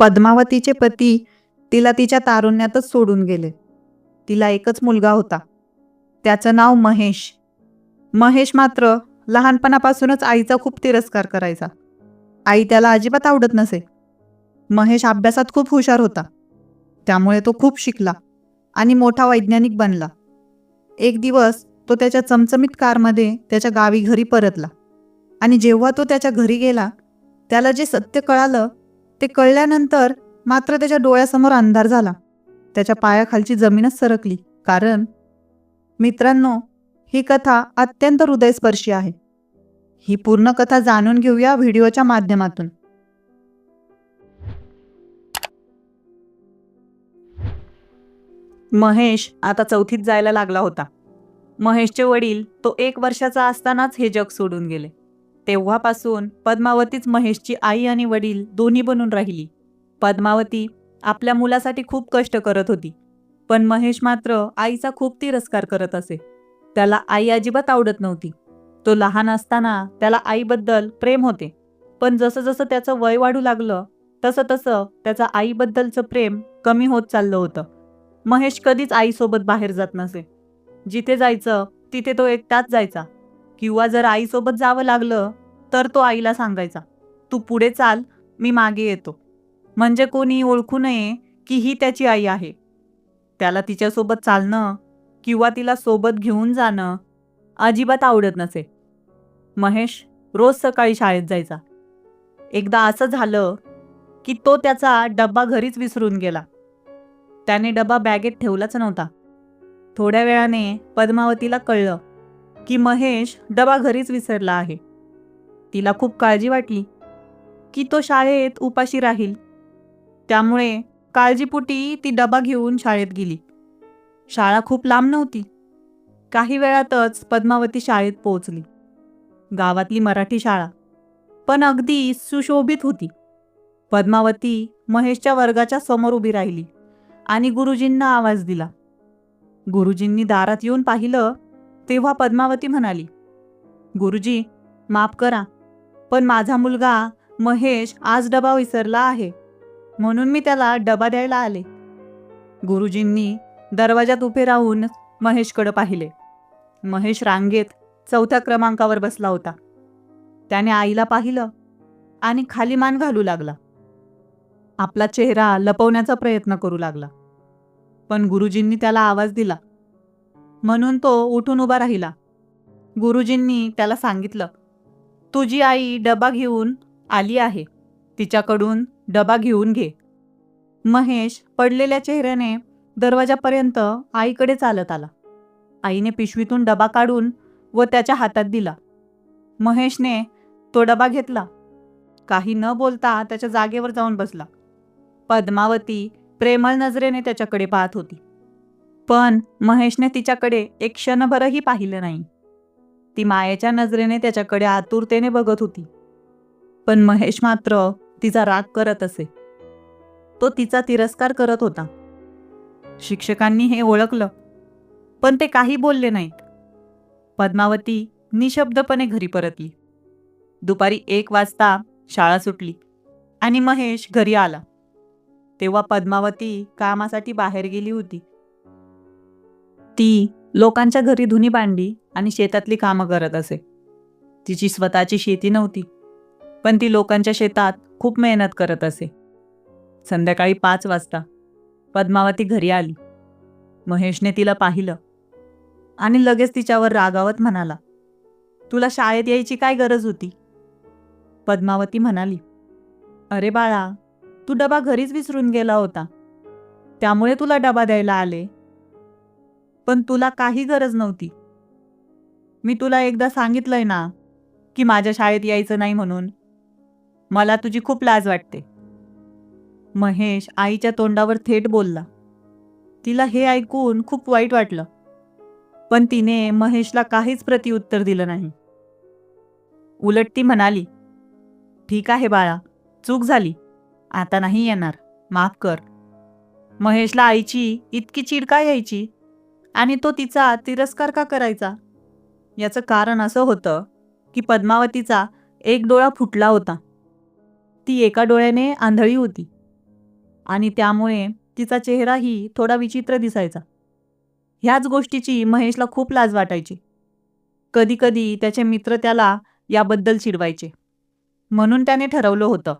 पद्मावतीचे पती तिला तिच्या तारुण्यातच सोडून गेले. तिला एकच मुलगा होता. त्याचं नाव महेश. महेश मात्र लहानपणापासूनच आईचा खूप तिरस्कार करायचा. आई त्याला अजिबात आवडत नसे. महेश अभ्यासात खूप हुशार होता. त्यामुळे तो खूप शिकला आणि मोठा वैज्ञानिक बनला. एक दिवस तो त्याच्या चमचमीत कारमध्ये त्याच्या गावी घरी परतला आणि जेव्हा तो त्याच्या घरी गेला त्याला जे सत्य कळालं ते कळल्यानंतर मात्र त्याच्या डोळ्यासमोर अंधार झाला. त्याच्या पायाखालची जमीनच सरकली. कारण मित्रांनो ही कथा अत्यंत हृदयस्पर्शी आहे. ही पूर्ण कथा जाणून घेऊया व्हिडिओच्या माध्यमातून. महेश आता चौथीत जायला लागला होता. महेशचे वडील तो एक वर्षाचा असतानाच हे जग सोडून गेले. तेव्हापासून पद्मावतीच महेशची आई आणि वडील दोन्ही बनून राहिली. पद्मावती आपल्या मुलासाठी खूप कष्ट करत होती पण महेश मात्र आईचा खूप तिरस्कार करत असे. त्याला आई अजिबात आवडत नव्हती. तो लहान असताना त्याला आईबद्दल प्रेम होते पण जसं जसं त्याचं वय वाढू लागलं तसं तसं त्याचं आईबद्दलचं प्रेम कमी होत चाललं होतं. महेश कधीच आईसोबत बाहेर जात नसे. जिथे जायचं तिथे तो एकटाच जायचा. किंवा जर आईसोबत जावं लागलं तर तो आईला सांगायचा तू पुढे चाल मी मागे येतो. म्हणजे कोणी ओळखू नये की ही त्याची आई आहे. त्याला तिच्यासोबत चालणं किंवा तिला सोबत घेऊन जाणं अजिबात आवडत नसे. महेश रोज सकाळी शाळेत जायचा. एकदा असं झालं की तो त्याचा डब्बा घरीच विसरून गेला. त्याने डबा बॅगेत ठेवलाच नव्हता. थोड्या वेळाने पद्मावतीला कळलं की महेश डबा घरीच विसरला आहे. तिला खूप काळजी वाटली की तो शाळेत उपाशी राहील. त्यामुळे काळजीपोटी ती डबा घेऊन शाळेत गेली. शाळा खूप लांब नव्हती. काही वेळातच पद्मावती शाळेत पोहोचली. गावातली मराठी शाळा पण अगदी सुशोभित होती. पद्मावती महेशच्या वर्गाच्या समोर उभी राहिली आणि गुरुजींना आवाज दिला. गुरुजींनी दारात येऊन पाहिलं तेव्हा पद्मावती म्हणाली गुरुजी माफ करा पण माझा मुलगा महेश आज डबा विसरला आहे म्हणून मी त्याला डबा द्यायला आले. गुरुजींनी दरवाजात उभे राहून महेशकडे पाहिले. महेश रांगेत चौथ्या क्रमांकावर बसला होता. त्याने आईला पाहिलं आणि खाली मान घालू लागला. आपला चेहरा लपवण्याचा प्रयत्न करू लागला. पण गुरुजींनी त्याला आवाज दिला म्हणून तो उठून उभा राहिला. गुरुजींनी त्याला सांगितलं तुझी आई डबा घेऊन आली आहे. तिच्याकडून डबा घेऊन घे. महेश पडलेल्या चेहऱ्याने दरवाजापर्यंत आईकडे चालत आला. आईने पिशवीतून डबा काढून व त्याच्या हातात दिला. महेशने तो डबा घेतला. काही न बोलता त्याच्या जागेवर जाऊन बसला. पद्मावती प्रेमळ नजरेने त्याच्याकडे पाहत होती. पण महेशने तिच्याकडे एक क्षणभरही पाहिलं नाही. ती मायेच्या नजरेने त्याच्याकडे आतुरतेने बघत होती. पण महेश मात्र तिचा राग करत असे. तो तिचा तिरस्कार करत होता. शिक्षकांनी हे ओळखलं पण ते काही बोलले नाहीत. पद्मावती निशब्दपणे घरी परतली. दुपारी एक वाजता शाळा सुटली आणि महेश घरी आला. तेव्हा पद्मावती कामासाठी बाहेर गेली होती. ती लोकांच्या घरी धुनी भांडी आणि शेतातली कामं करत असे. तिची स्वतःची शेती नव्हती पण ती लोकांच्या शेतात खूप मेहनत करत असे. संध्याकाळी पाच वाजता पद्मावती घरी आली. महेशने तिला पाहिलं आणि लगेच तिच्यावर रागावत म्हणाला तुला शाळेत यायची काय गरज होती? पद्मावती म्हणाली अरे बाळा तू डबा घरीच विसरून गेला होता. त्यामुळे तुला डबा द्यायला आले. पण तुला काही गरज नव्हती. मी तुला एकदा सांगितलंय ना की माझ्या शाळेत यायचं नाही म्हणून. मला तुझी खूप लाज वाटते. महेश आईच्या तोंडावर थेट बोलला. तिला हे ऐकून खूप वाईट वाटलं. पण तिने महेशला काहीच प्रतिउत्तर दिलं नाही. उलट ती म्हणाली ठीक आहे बाळा चूक झाली. आता नाही येणार. माफ कर. महेशला आईची इतकी चीड का यायची आणि तो तिचा तिरस्कार का करायचा? याचं कारण असं होतं की पद्मावतीचा एक डोळा फुटला होता. ती एका डोळ्याने आंधळी होती. आणि त्यामुळे तिचा चेहराही थोडा विचित्र दिसायचा. ह्याच गोष्टीची महेशला खूप लाज वाटायची. कधीकधी त्याचे मित्र त्याला याबद्दल चिडवायचे. म्हणून त्याने ठरवलं होतं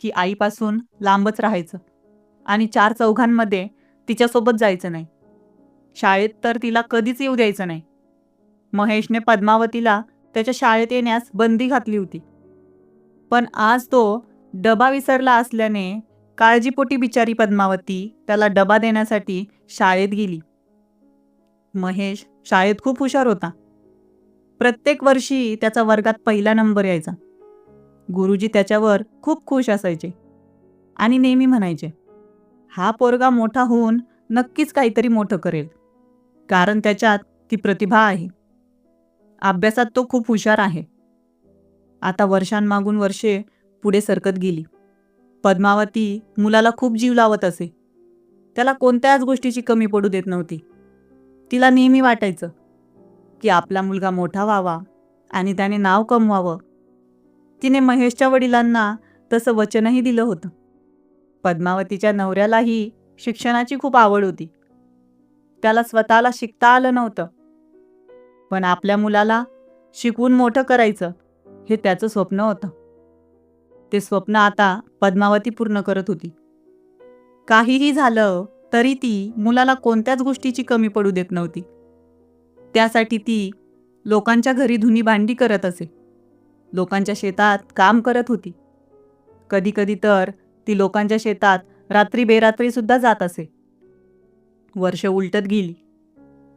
की आईपासून लांबच राहायचं. आणि चार चौघांमध्ये तिच्यासोबत जायचं नाही. शाळेत तर तिला कधीच येऊ द्यायचं नाही. महेशने पद्मावतीला त्याच्या शाळेत येण्यास बंदी घातली होती. पण आज तो डबा विसरला असल्याने काळजीपोटी बिचारी पद्मावती त्याला डबा देण्यासाठी शाळेत गेली. महेश शाळेत खूप हुशार होता. प्रत्येक वर्षी त्याचा वर्गात पहिला नंबर यायचा. गुरुजी त्याच्यावर खूप खुश असायचे आणि नेहमी म्हणायचे हा पोरगा मोठा होऊन नक्कीच काहीतरी मोठं करेल. कारण त्याच्यात ती प्रतिभा आहे. अभ्यासात तो खूप हुशार आहे. आता वर्षांमागून वर्षे पुढे सरकत गेली. पद्मावती मुलाला खूप जीव लावत असे. त्याला कोणत्याच गोष्टीची कमी पडू देत नव्हती. तिला नेहमी वाटायचं की आपला मुलगा मोठा व्हावा आणि त्याने नाव कमवावं. तिने महेशच्या वडिलांना तसं वचनही दिलं होतं. पद्मावतीच्या नवऱ्यालाही शिक्षणाची खूप आवड होती. त्याला स्वतःला शिकता आलं नव्हतं. पण आपल्या मुलाला शिकवून मोठं करायचं हे त्याचं स्वप्न होतं. ते स्वप्न आता पद्मावती पूर्ण करत होती. काहीही झालं तरी ती मुलाला कोणत्याच गोष्टीची कमी पडू देत नव्हती. त्यासाठी ती लोकांच्या घरी धुनी भांडी करत असे. लोकांच्या शेतात काम करत होती. कधीकधी तर ती लोकांच्या शेतात रात्री बेरात्रीसुद्धा जात असे. वर्ष उलटत गेली.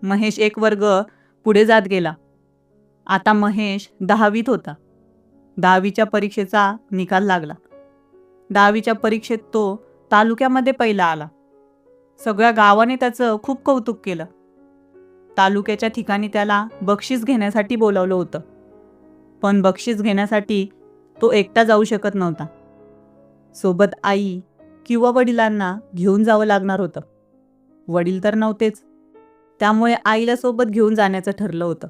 महेश एक वर्ग पुढे जात गेला. आता महेश दहावीत होता. दहावीच्या परीक्षेचा निकाल लागला. दहावीच्या परीक्षेत तो तालुक्यामध्ये पहिला आला. सगळ्या गावाने त्याचं खूप कौतुक केलं. तालुक्याच्या ठिकाणी त्याला बक्षीस घेण्यासाठी बोलावलं होतं. पण बक्षीस घेण्यासाठी तो एकटा जाऊ शकत नव्हता. सोबत आई किंवा वडिलांना घेऊन जावं लागणार होतं. वडील तर नव्हतेच. त्यामुळे आईला सोबत घेऊन जाण्याचं ठरलं होतं.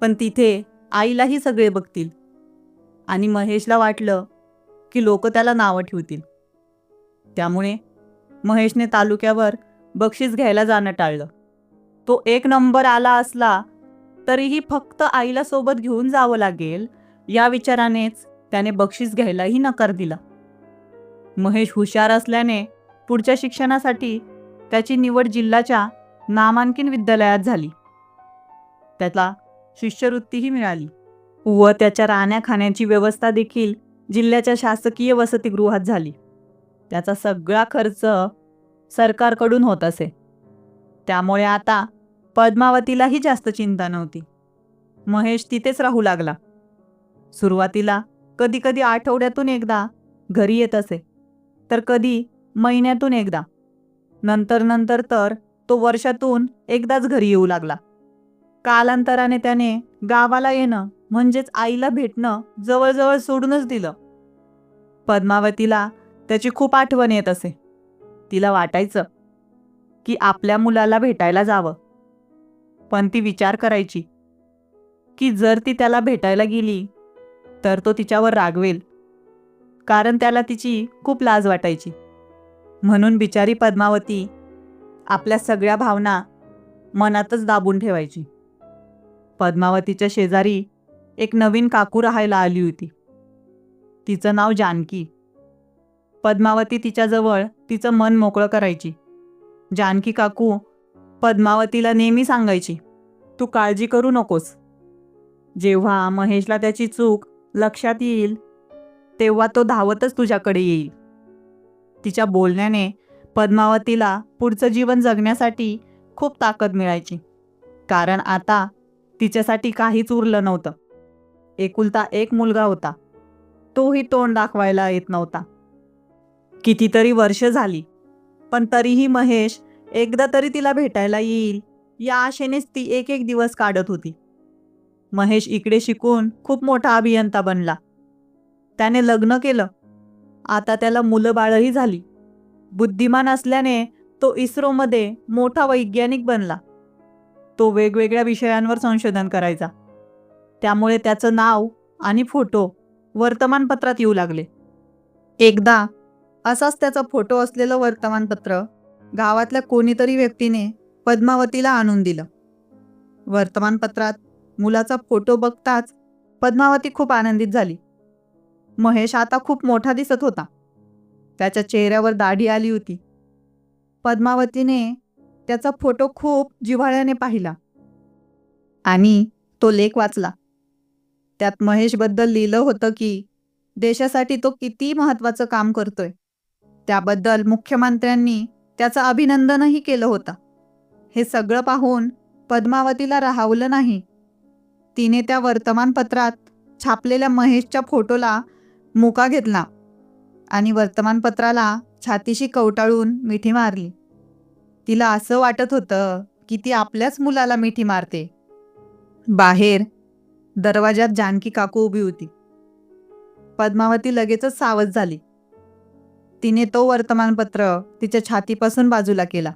पण तिथे आईलाही सगळे बघतील. आणि महेशला वाटलं की लोक त्याला नावं ठेवतील. त्यामुळे महेशने तालुक्यावर बक्षीस घ्यायला जाणं टाळलं. तो एक नंबर आला असला तरीही फक्त आईला सोबत घेऊन जावं लागेल या विचारानेच त्याने बक्षीस घ्यायलाही नकार दिला. महेश हुशार असल्याने पुढच्या शिक्षणासाठी त्याची निवड जिल्ह्याच्या नामांकित विद्यालयात झाली. त्याला शिष्यवृत्तीही मिळाली व त्याच्या राहण्या खाण्याची व्यवस्था देखील जिल्ह्याच्या शासकीय वसतिगृहात झाली. त्याचा सगळा खर्च सरकारकडून होत असे. त्यामुळे आता पद्मावतीलाही जास्त चिंता नव्हती. महेश तिथेच राहू लागला. सुरुवातीला कधी कधी आठवड्यातून एकदा घरी येत असे. तर कधी महिन्यातून एकदा. नंतर नंतर तर तो वर्षातून एकदाच घरी येऊ लागला. कालांतराने त्याने गावाला येणं म्हणजेच आईला भेटणं जवळजवळ सोडूनच दिलं. पद्मावतीला त्याची खूप आठवण येत असे. तिला वाटायचं की आपल्या मुलाला भेटायला जावं. पण ती विचार करायची की जर ती त्याला भेटायला गेली तर तो तिच्यावर रागवेल. कारण त्याला तिची खूप लाज वाटायची. म्हणून बिचारी पद्मावती आपल्या सगळ्या भावना मनातच दाबून ठेवायची. पद्मावतीच्या शेजारी एक नवीन काकू राहायला आली होती. तिचं नाव जानकी. पद्मावती तिच्याजवळ तिचं मन मोकळं करायची. जानकी काकू पद्मावतीला नेहमी सांगायची तू काळजी करू नकोस. जेव्हा महेशला त्याची चूक लक्षात येईल तेव्हा तो धावतच तुझ्याकडे येईल. तिच्या बोलण्याने पद्मावतीला पुढचं जीवन जगण्यासाठी खूप ताकद मिळायची. कारण आता तिच्यासाठी काहीच उरलं नव्हतं. एकुलता एक मुलगा होता. तोही तोंड दाखवायला येत नव्हता. कितीतरी वर्ष झाली. पण तरीही महेश एकदा तरी तिला भेटायला येईल या आशेनेच ती एक एक दिवस काढत होती. महेश इकडे शिकून खूप मोठा अभियंता बनला. त्याने लग्न केलं. आता त्याला मुलं बाळही झाली. बुद्धिमान असल्याने तो इस्रोमध्ये मोठा वैज्ञानिक बनला. तो वेगवेगळ्या विषयांवर संशोधन करायचा. त्यामुळे त्याचं नाव आणि फोटो वर्तमानपत्रात येऊ लागले. एकदा असाच त्याचा फोटो असलेलं वर्तमानपत्र गावातल्या कोणीतरी व्यक्तीने पद्मावतीला आणून दिलं. वर्तमानपत्रात मुलाचा फोटो बघताच पद्मावती खूप आनंदित झाली. महेश आता खूप मोठा दिसत होता. त्याच्या चेहऱ्यावर दाढी आली होती. पद्मावतीने त्याचा फोटो खूप जिव्हाळ्याने पाहिला. आणि तो लेख वाचला. त्यात महेशबद्दल लिहिलं होतं की देशासाठी तो किती महत्वाचं काम करतोय. त्याबद्दल मुख्यमंत्र्यांनी त्याचं अभिनंदनही केलं होतं. हे सगळं पाहून पद्मावतीला राहावलं नाही. तिने त्या वर्तमानपत्रात छापलेल्या महेशच्या फोटोला मुका घेतला आणि वर्तमानपत्राला छातीशी कवटाळून मिठी मारली. तिला असं वाटत होतं की ती आपल्याच मुलाला मिठी मारते. बाहेर दरवाजात जानकी काकू उभी होती. पद्मावती लगेचच सावध झाली. तिने तो वर्तमानपत्र तिच्या छातीपासून बाजूला केला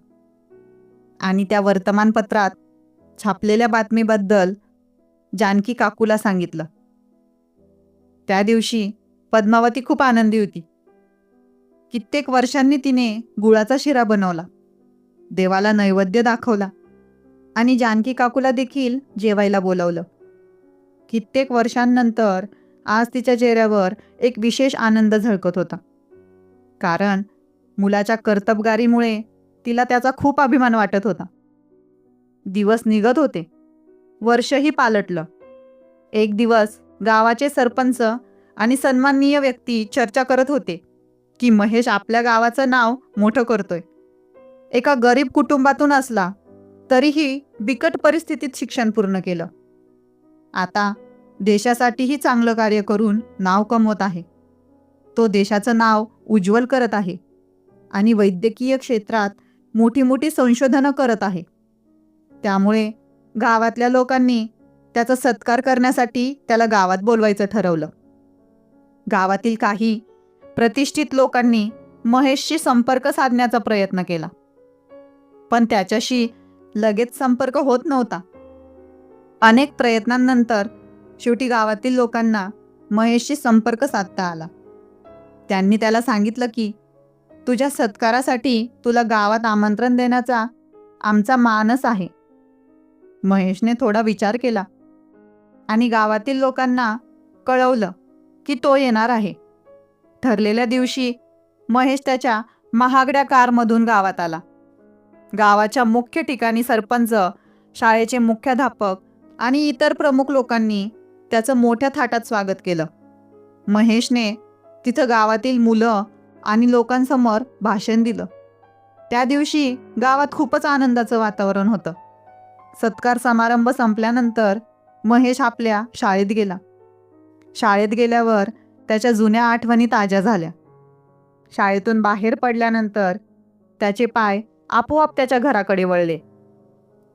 आणि त्या वर्तमानपत्रात छापलेल्या बातमीबद्दल जानकी काकूला सांगितलं. त्या दिवशी पद्मावती खूप आनंदी होती. कित्येक वर्षांनी तिने गुळाचा शिरा बनवला. देवाला नैवेद्य दाखवला. आणि जानकी काकूला देखील जेवायला बोलवलं. कित्येक वर्षांनंतर आज तिच्या चेहऱ्यावर एक विशेष आनंद झळकत होता. कारण मुलाच्या कर्तबगारीमुळे तिला त्याचा खूप अभिमान वाटत होता. दिवस निघत होते. वर्षही पालटलं. एक दिवस गावाचे सरपंच आणि सन्माननीय व्यक्ती चर्चा करत होते की महेश आपल्या गावाचं नाव मोठं करतोय. एका गरीब कुटुंबातून असला तरीही बिकट परिस्थितीत शिक्षण पूर्ण केलं. आता देशासाठीही चांगलं कार्य करून नाव कमवत आहे. तो देशाचं नाव उज्ज्वल करत आहे आणि वैद्यकीय क्षेत्रात मोठी मोठी संशोधनं करत आहे. त्यामुळे गावातल्या लोकांनी त्याचा सत्कार करण्यासाठी त्याला गावात बोलवायचं ठरवलं. गावातील काही प्रतिष्ठित लोकांनी महेशशी संपर्क साधण्याचा प्रयत्न केला. पण त्याच्याशी लगेच संपर्क होत नव्हता. अनेक प्रयत्नांनंतर शेवटी गावातील लोकांना महेशशी संपर्क साधता आला. त्यांनी त्याला सांगितलं की तुझ्या सत्कारासाठी तुला गावात आमंत्रण देण्याचा आमचा मानस आहे. महेशने थोडा विचार केला आणि गावातील लोकांना कळवलं की तो येणार आहे. ठरलेल्या दिवशी महेश त्याच्या महागड्या कारमधून गावात आला. गावाच्या मुख्य ठिकाणी सरपंच शाळेचे मुख्याध्यापक आणि इतर प्रमुख लोकांनी त्याचं मोठ्या थाटात स्वागत केलं. महेशने तिथं गावातील मुलं आणि लोकांसमोर भाषण दिलं. त्या दिवशी गावात खूपच आनंदाचं वातावरण होतं. सत्कार समारंभ संपल्यानंतर महेश आपल्या शाळेत गेला. शाळेत गेल्यावर त्याच्या जुन्या आठवणी ताज्या झाल्या. शाळेतून बाहेर पडल्यानंतर त्याचे पाय आपोआप त्याच्या घराकडे वळले.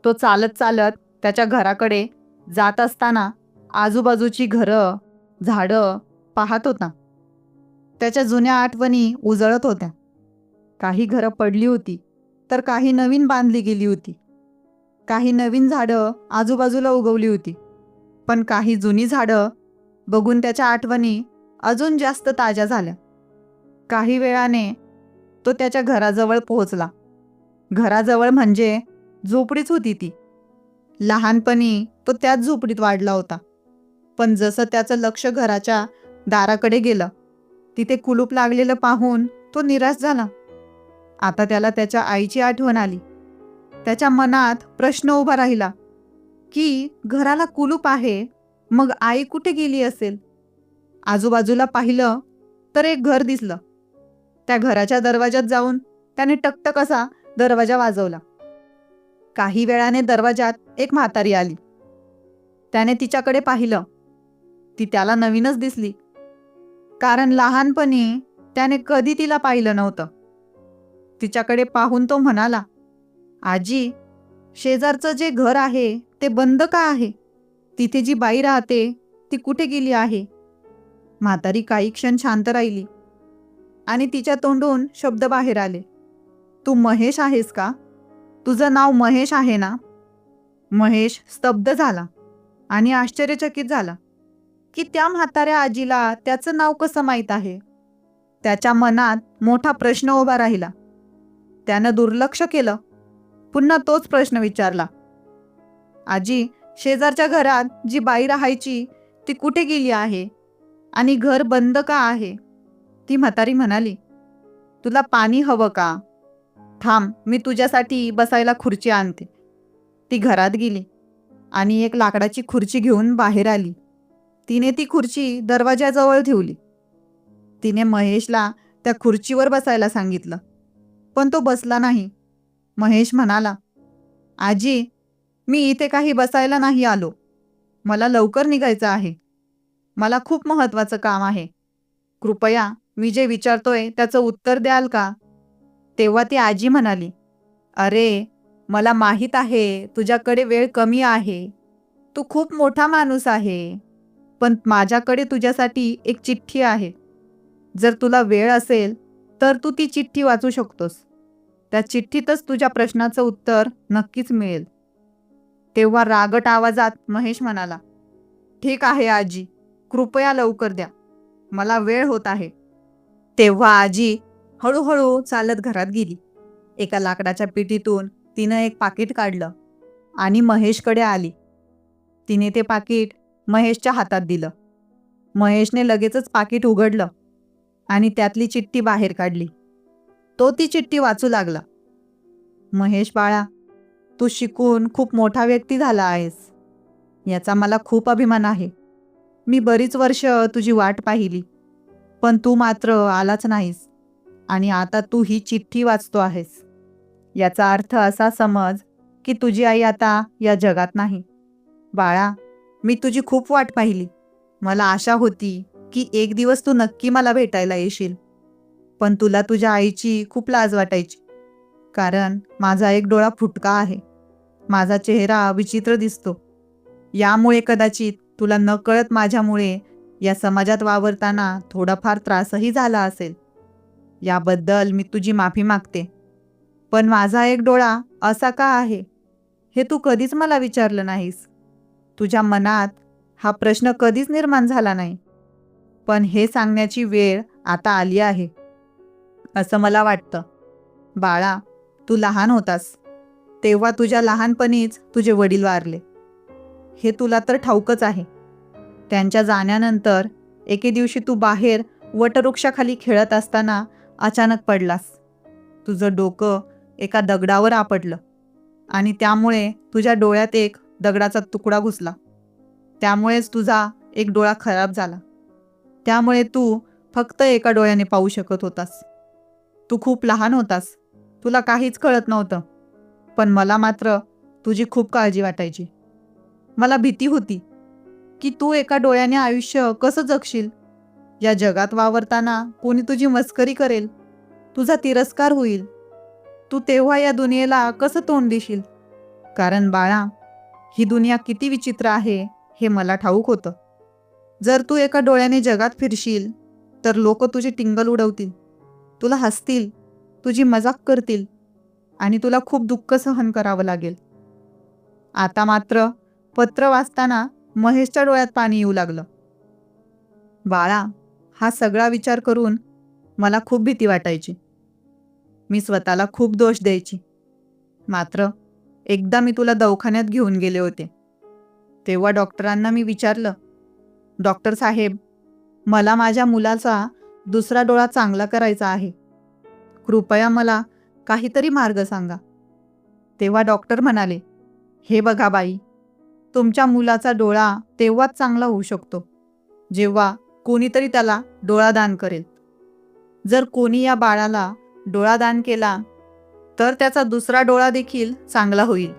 तो चालत चालत त्याच्या घराकडे जात असताना आजूबाजूची घरं झाडं पाहत होता. त्याच्या जुन्या आठवणी उजळत होत्या. काही घरं पडली होती तर काही नवीन बांधली गेली होती. काही नवीन झाडं आजूबाजूला उगवली होती पण काही जुनी झाडं बघून त्याच्या आठवणी अजून जास्त ताज्या झाल्या. काही वेळाने तो त्याच्या घराजवळ पोहोचला. घराजवळ म्हणजे झोपडीच होती ती. लहानपणी तो त्याच झोपडीत वाढला होता. पण जसं त्याचं लक्ष घराच्या दाराकडे गेलं तिथे कुलूप लागलेलं पाहून तो निराश झाला. आता त्याला त्याच्या आईची आठवण आली. त्याच्या मनात प्रश्न उभा राहिला की घराला कुलूप आहे मग आई कुठे गेली असेल? आजूबाजूला पाहिलं तर एक घर दिसलं. त्या घराच्या दरवाजात जाऊन त्याने टकटक असा दरवाजा वाजवला. काही वेळाने दरवाजात एक म्हातारी आली. त्याने तिच्याकडे पाहिलं. ती त्याला नवीनच दिसली. कारण लहानपणी त्याने कधी तिला पाहिलं नव्हतं. तिच्याकडे पाहून तो म्हणाला आजी शेजारचं जे घर आहे ते बंद का आहे? तिथे जी बाई राहते ती कुठे गेली आहे? म्हातारी काही क्षण शांत राहिली आणि तिच्या तोंडून शब्द बाहेर आले. तू महेश आहेस का? तुझं नाव महेश आहे ना? महेश स्तब्ध झाला आणि आश्चर्यचकित झाला की त्या म्हाताऱ्या आजीला त्याचं नाव कसं माहीत आहे? त्याच्या मनात मोठा प्रश्न उभा राहिला. त्यानं दुर्लक्ष केलं. पुन्हा तोच प्रश्न विचारला. आजी शेजारच्या घरात जी बाई राहायची ती कुठे गेली आहे? आणि घर बंद का आहे? ती म्हातारी म्हणाली तुला पाणी हवं का? थांब मी तुझ्यासाठी बसायला खुर्ची आणते. ती घरात गेली आणि एक लाकडाची खुर्ची घेऊन बाहेर आली. तिने ती खुर्ची दरवाजाजवळ ठेवली. तिने महेशला त्या खुर्चीवर बसायला सांगितलं पण तो बसला नाही. महेश म्हणाला आजी मी इथे काही बसायला नाही आलो. मला लवकर निघायचं आहे. मला खूप महत्त्वाचं काम आहे. कृपया मी जे विचारतोय त्याचं उत्तर द्याल का? तेव्हा ती आजी म्हणाली अरे मला माहीत आहे तुझ्याकडे वेळ कमी आहे. तू खूप मोठा माणूस आहे. पण माझ्याकडे तुझ्यासाठी एक चिठ्ठी आहे. जर तुला वेळ असेल तर तू ती चिठ्ठी वाचू शकतोस. त्या चिठ्ठीतच तुझ्या प्रश्नाचं उत्तर नक्कीच मिळेल. तेव्हा रागट आवाजात महेश म्हणाला ठीक आहे आजी कृपया लवकर द्या. मला वेळ होत आहे. तेव्हा आजी हळूहळू चालत घरात गेली. एका लाकडाच्या पेटीतून तिनं एक पाकिट काढलं आणि महेशकडे आली. तिने ते पाकिट महेशच्या हातात दिलं. महेशने लगेचच पाकिट उघडलं आणि त्यातली चिठ्ठी बाहेर काढली. तो ती चिठ्ठी वाचू लागला. महेश बाळा तू शिकून खूप मोठा व्यक्ती झाला आहेस. याचा मला खूप अभिमान आहे. मी बरीच वर्ष तुझी वाट पाहिली पण तू मात्र आलाच नाहीस आणि आता तू ही चिठ्ठी वाचतो आहेस. याचा अर्थ असा समज की तुझी आई आता या जगात नाही. बाळा मी तुझी खूप वाट पाहिली. मला आशा होती की एक दिवस तू नक्की मला भेटायला येशील. पण तुला तुझ्या आईची खूप लाज वाटायची. कारण माझा एक डोळा फुटका आहे. माझा चेहरा विचित्र दिसतो. यामुळे कदाचित तुला नकळत माझ्यामुळे या समाजात वावरताना थोडाफार त्रासही झाला असेल. याबद्दल मी तुझी माफी मागते. पण माझा एक डोळा असा का आहे? हे तू कधीच मला विचारलं नाहीस. तुझ्या मनात हा प्रश्न कधीच निर्माण झाला नाही. पण हे सांगण्याची वेळ आता आली आहे. असं मला वाटतं. बाळा तू लहान होतास. तेव्हा तुझ्या लहानपणीच तुझे वडील वारले. हे तुला तर ठाऊकच आहे. त्यांच्या जाण्यानंतर एके दिवशी तू बाहेर वटवृक्षाखाली खेळत असताना अचानक पडलास. तुझं डोकं एका दगडावर आपटलं आणि त्यामुळे तुझ्या डोळ्यात एक दगडाचा तुकडा घुसला. त्यामुळेच तुझा एक डोळा खराब झाला. त्यामुळे तू फक्त एका डोळ्याने पाहू शकत होतास. तू खूप लहान होतास. तुला काहीच कळत नव्हतं. पण मला मात्र तुझी खूप काळजी वाटायची. मला भीती होती की तू एका डोळ्याने आयुष्य कसं जगशील? या जगात वावरताना कोणी तुझी मस्करी करेल? तुझा तिरस्कार होईल? तू तेव्हा या दुनियेला कसं तोंड देशील? कारण बाळा ही दुनिया किती विचित्र आहे हे मला ठाऊक होतं. जर तू एका डोळ्याने जगात फिरशील तर लोक तुझी टिंगल उडवतील. तुला हसतील. तुझी मजाक करतील आणि तुला खूप दुःख सहन करावं लागेल. आता मात्र पत्र वाचताना महेशच्या डोळ्यात पाणी येऊ लागलं. बाळा हा सगळा विचार करून मला खूप भीती वाटायची. मी स्वतःला खूप दोष द्यायची. मात्र एकदा मी तुला दवाखान्यात घेऊन गेले होते. तेव्हा डॉक्टरांना मी विचारलं डॉक्टर साहेब मला माझ्या मुलाचा दुसरा डोळा चांगला करायचा आहे. कृपया मला काहीतरी मार्ग सांगा. तेव्हा डॉक्टर म्हणाले हे बघा बाई तुमच्या मुलाचा डोळा तेव्हाच चांगला होऊ शकतो जेव्हा कोणीतरी त्याला डोळा दान करेल. जर कोणी या बाळाला डोळा दान केला तर त्याचा दुसरा डोळा देखील चांगला होईल.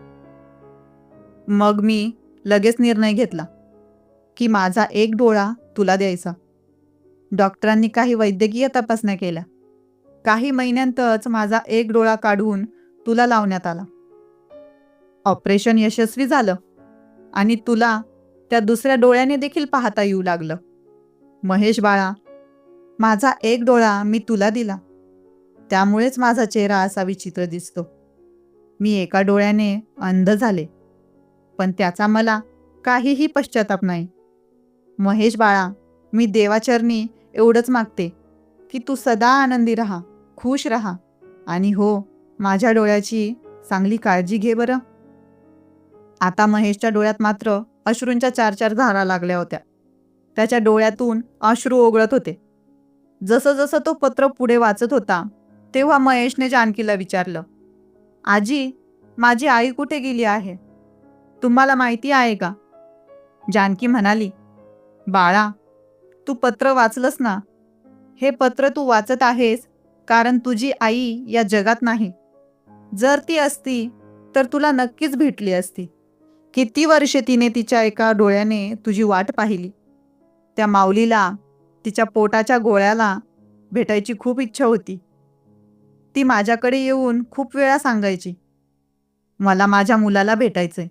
मग मी लगेच निर्णय घेतला की माझा एक डोळा तुला द्यायचा. डॉक्टरांनी काही वैद्यकीय तपासण्या केल्या. काही महिन्यांतच माझा एक डोळा काढून तुला लावण्यात आला. ऑपरेशन यशस्वी झालं आणि तुला त्या दुसऱ्या डोळ्याने देखील पाहता येऊ लागलं. महेश बाळा माझा एक डोळा मी तुला दिला. त्यामुळेच माझा चेहरा असा विचित्र दिसतो. मी एका डोळ्याने अंध झाले पण त्याचा मला काहीही पश्चाताप नाही. महेश बाळा मी देवाचरणी एवढंच मागते की तू सदा आनंदी राहा. खुश राहा आणि हो माझ्या डोळ्याची चांगली काळजी घे बरं. आता महेशच्या डोळ्यात मात्र अश्रूंच्या चार चार धारा लागल्या होत्या. त्याच्या डोळ्यातून अश्रू ओघळत होते. जसं जसं तो पत्र पुढे वाचत होता तेव्हा महेशने जानकीला विचारलं आजी माझी आई कुठे गेली आहे? तुम्हाला माहिती आहे का? जानकी म्हणाली बाळा तू पत्र वाचलंस ना? हे पत्र तू वाचत आहेस कारण तुझी आई या जगात नाही. जर ती असती तर तुला नक्कीच भेटली असती. किती वर्षे तिने तिच्या एका डोळ्याने तुझी वाट पाहिली. त्या माऊलीला तिच्या पोटाच्या गोळ्याला भेटायची खूप इच्छा होती. ती माझ्याकडे येऊन खूप वेळा सांगायची मला माझ्या मुलाला भेटायचंय.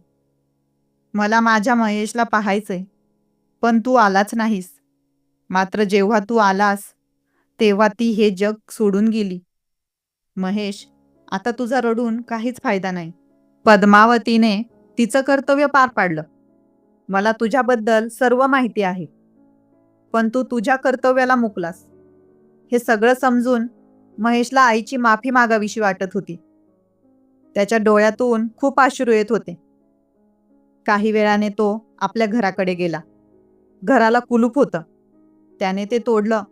मला माझ्या महेशला पाहायचंय. पण तू आलाच नाहीस. मात्र जेव्हा तू आलास तेव्हा ती हे जग सोडून गेली. महेश आता तुझा रडून काहीच फायदा नाही. पद्मावतीने तिचं कर्तव्य पार पाडलं. मला तुझ्याबद्दल सर्व माहिती आहे. पण तू तुझ्या कर्तव्याला मुकलास. हे सगळं समजून महेशला आईची माफी मागावीशी वाटत होती. त्याच्या डोळ्यातून खूप अश्रू येत होते. काही वेळाने तो आपल्या घराकडे गेला. घराला कुलूप होतं. त्याने ते तोडलं.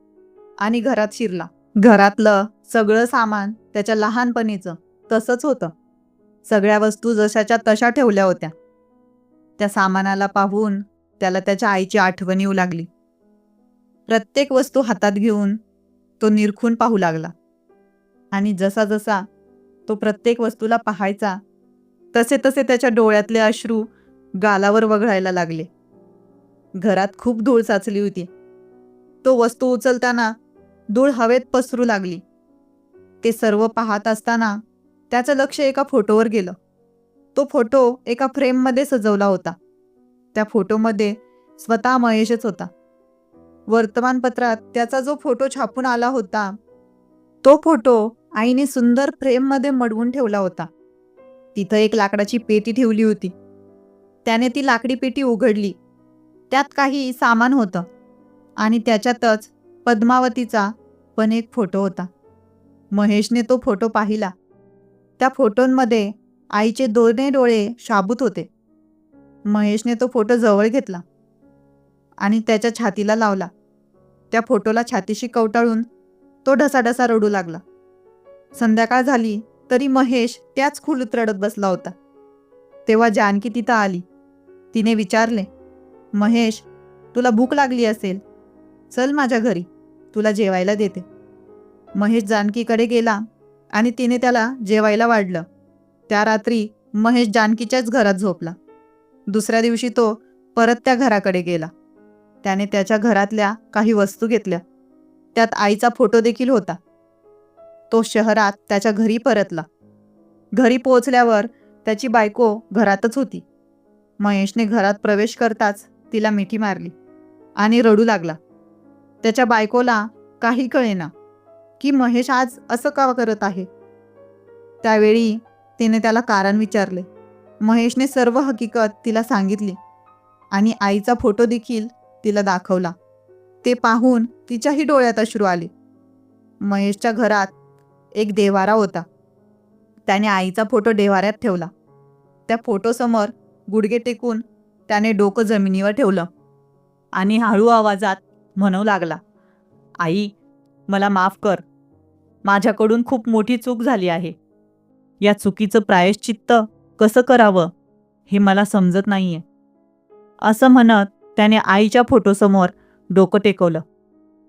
आणि घरात शिरला. घरातलं सगळं सामान त्याच्या लहानपणीचं तसंच होतं. सगळ्या वस्तू जशाच्या तशा ठेवल्या होत्या. त्या सामानाला पाहून त्याला त्याच्या आईची आठवण येऊ लागली. प्रत्येक वस्तू हातात घेऊन तो निरखून पाहू लागला. आणि जसा जसा तो प्रत्येक वस्तूला पाहायचा तसे तसे त्याच्या डोळ्यातले अश्रू गालावर वगळायला लागले. घरात खूप धूळ साचली होती. तो वस्तू उचलताना धूळ हवेत पसरू लागली. ते सर्व पाहत असताना त्याचं लक्ष एका फोटोवर गेलं. तो फोटो एका फ्रेममध्ये सजवला होता. त्या फोटोमध्ये स्वतः महेशच होता. वर्तमानपत्रात त्याचा जो फोटो छापून आला होता तो फोटो आईने सुंदर फ्रेममध्ये मडवून ठेवला होता. तिथं एक लाकडाची पेटी ठेवली होती. त्याने ती लाकडी पेटी उघडली. त्यात काही सामान होतं आणि त्याच्यातच पद्मावतीचा पण एक फोटो होता. महेशने तो फोटो पाहिला. त्या फोटोंमध्ये आईचे दोन्ही डोळे शाबूत होते. महेशने तो फोटो जवळ घेतला आणि त्याच्या छातीला लावला. त्या फोटोला छातीशी कवटाळून तो ढसाढसा रडू लागला. संध्याकाळ झाली तरी महेश त्याच खुलीत रडत बसला होता. तेव्हा जानकी तिथं आली. तिने विचारले महेश तुला भूक लागली असेल. चल माझ्या घरी. तुला जेवायला देते. महेश जानकीकडे गेला आणि तिने त्याला जेवायला वाढलं. त्या रात्री महेश जानकीच्याच घरात झोपला. दुसऱ्या दिवशी तो परत त्या घराकडे गेला. त्याने त्याच्या घरातल्या काही वस्तू घेतल्या. त्यात आईचा फोटो देखील होता. तो शहरात त्याच्या घरी परतला. घरी पोहोचल्यावर त्याची बायको घरातच होती. महेशने घरात प्रवेश करताच तिला मिठी मारली आणि रडू लागला. त्याच्या बायकोला काही कळेना. की महेश आज असं का करत आहे? त्यावेळी तिने त्याला कारण विचारले. महेशने सर्व हकीकत तिला सांगितली आणि आईचा फोटो देखील तिला दाखवला. ते पाहून तिच्याही डोळ्यात अश्रू आले. महेशच्या घरात एक देवारा होता. त्याने आईचा फोटो देवाऱ्यात ठेवला. त्या फोटोसमोर गुडघे टेकून त्याने डोकं जमिनीवर ठेवलं आणि हळू आवाजात म्हणू लागला आई मला माफ कर. माझ्याकडून खूप मोठी चूक झाली आहे. या चुकीचं प्रायश्चित्त कसं करावं हे मला समजत नाहीये. असं म्हणत त्याने आईच्या फोटोसमोर डोकं टेकवलं.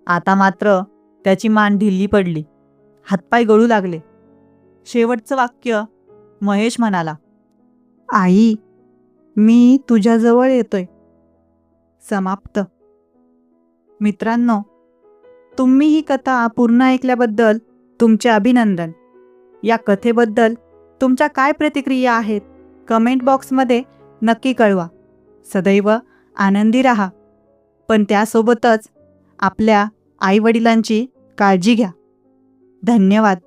आता मात्र त्याची मान ढिल्ली पडली. हातपाय गळू लागले. शेवटचं वाक्य महेश म्हणाला आई मी तुझ्याजवळ येतोय. समाप्त. मित्रांनो तुम्ही ही कथा पूर्ण ऐकल्याबद्दल तुमचे अभिनंदन. या कथेबद्दल तुमच्या काय प्रतिक्रिया आहेत कमेंट बॉक्समध्ये नक्की कळवा. सदैव आनंदी राहा. पण त्यासोबतच आपल्या आईवडिलांची काळजी घ्या. धन्यवाद.